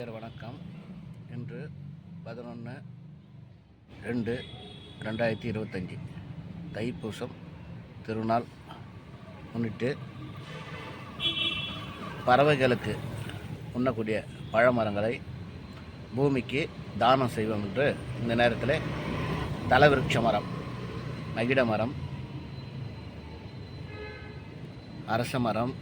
பேர் வணக்கம். இன்று பதினொன்று ரெண்டு ரெண்டாயிரத்தி இருபத்தஞ்சி. தைப்பூசம் திருநாள் முன்னிட்டு பறவைகளுக்கு உண்ணக்கூடிய பழமரங்களை பூமிக்கு தானம் செய்வோம் என்று இந்த நேரத்தில் தலவிருட்ச மரம் மகிட மரம் அரச மரம்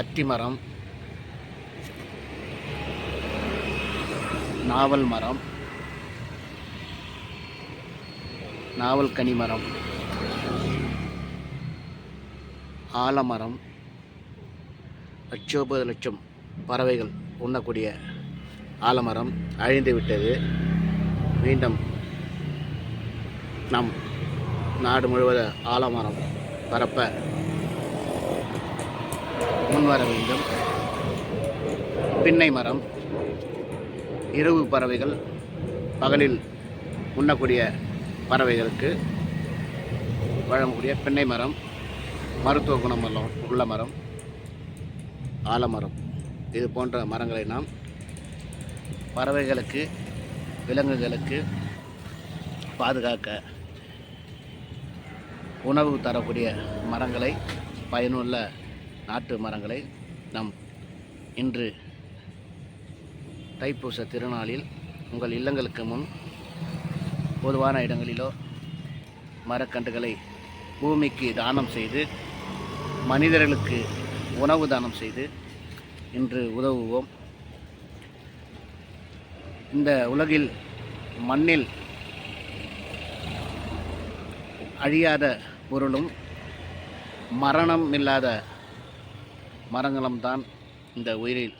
அத்திமரம் நாவல் மரம் நாவல் கனி மரம் ஆலமரம் லட்சோபது லட்சம் பறவைகள் உண்ணக்கூடிய ஆலமரம் அழிந்து விட்டது. மீண்டும் நம் நாடு முழுவதும் ஆலமரம் பரப்ப முன்வர வேண்டும். பின்னை மரம் இரவு பறவைகள் பகலில் உண்ணக்கூடிய பறவைகளுக்கு வழங்கக்கூடிய பின்னை மரம் மருத்துவ குணம் உள்ள மரம் ஆலமரம். இது போன்ற மரங்களை நாம் பறவைகளுக்கு விலங்குகளுக்கு பாதுகாக்க உணவு தரக்கூடிய மரங்களை பயனுள்ள நாட்டு மரங்களை நாம் இன்று தைப்பூச திருநாளில் உங்கள் இல்லங்களுக்கு முன் பொதுவான இடங்களிலோ மரக்கன்றுகளை பூமிக்கு தானம் செய்து மனிதர்களுக்கு உணவு தானம் செய்து இன்று உதவுவோம். இந்த உலகில் மண்ணில் அழியாத பொருளும் மரணம் இல்லாத மரங்களும் தான் இந்த உயிரில்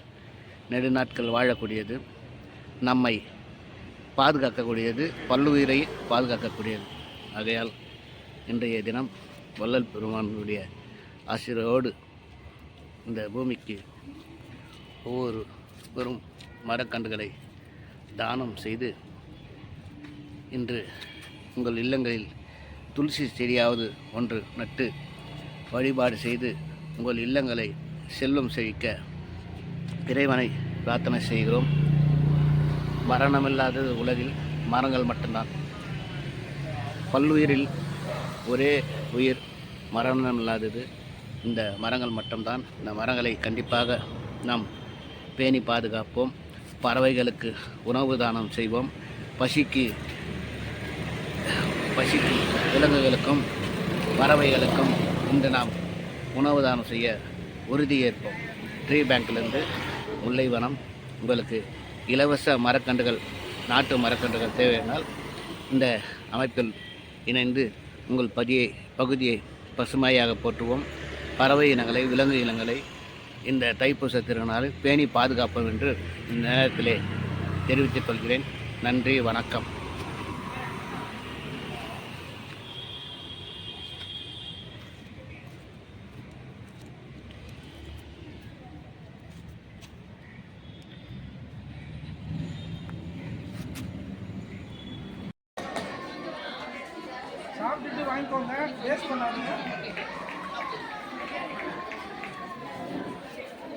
நெடுநாட்கள் வாழக்கூடியது. நம்மை பாதுகாக்கக்கூடியது பல்லுயிரை பாதுகாக்கக்கூடியது. ஆகையால் இன்றைய தினம் வள்ளல் பெருமானுடைய ஆசிரியரோடு இந்த பூமிக்கு ஒவ்வொரு பெரும் மரக்கன்றுகளை தானம் செய்து இன்று உங்கள் இல்லங்களில் துளசி செடியாவது ஒன்று நட்டு வழிபாடு செய்து உங்கள் இல்லங்களை செல்வம் செழிக்க இறைவனை பிரார்த்தனை செய்கிறோம். மரணமில்லாதது உலகில் மரங்கள் மட்டும்தான். பல்லுயிரில் ஒரே உயிர் மரணமில்லாதது இந்த மரங்கள் மட்டும்தான். இந்த மரங்களை கண்டிப்பாக நாம் பேணி பாதுகாப்போம். பறவைகளுக்கு உணவு தானம் செய்வோம். பசிக்கு பசிக்கு விலங்குகளுக்கும் பறவைகளுக்கும் இன்று நாம் உணவு தானம் செய்ய உறுதியேற்போம். ட்ரீ பேங்க்லேருந்து முல்லைவனம் உங்களுக்கு இலவச மரக்கன்றுகள் நாட்டு மரக்கன்றுகள் தேவையானால் இந்த அமைப்பில் இணைந்து உங்கள் பதியை பகுதியை பசுமையாக போற்றுவோம். பறவை இனங்களை விலங்கு இனங்களை இந்த தைப்பூச திருநாளில் பேணி பாதுகாப்போம் என்று இந்த நேரத்திலே தெரிவித்துக் கொள்கிறேன். நன்றி வணக்கம். சாப்பிட்டுட்டு வாங்கிக்கோங்க. வேஸ்ட் பண்ணாதீங்க.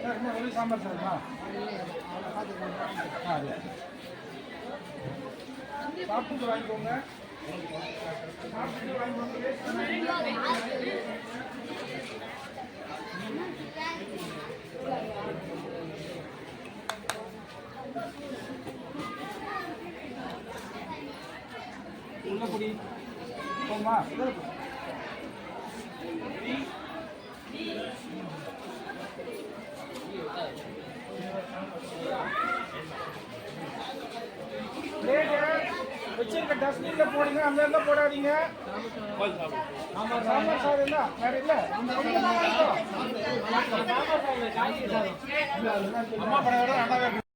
சார் சாம்பார் சார்மா ஆ சாப்பிட்டுட்டு வாங்கிக்கோங்க. சாப்பிட்டுட்டு வாங்கிக்கோங்க. வேஸ்ட் பண்ணாதீங்க. போகுமா வச்சிருக்க டஸ்ட்பின்ல போடுங்க அந்த இடத்துல போடாதீங்க. சாம்பார் சாதம் இல்ல வேற இல்ல. சாம்பார் சாதம் அம்மா படம்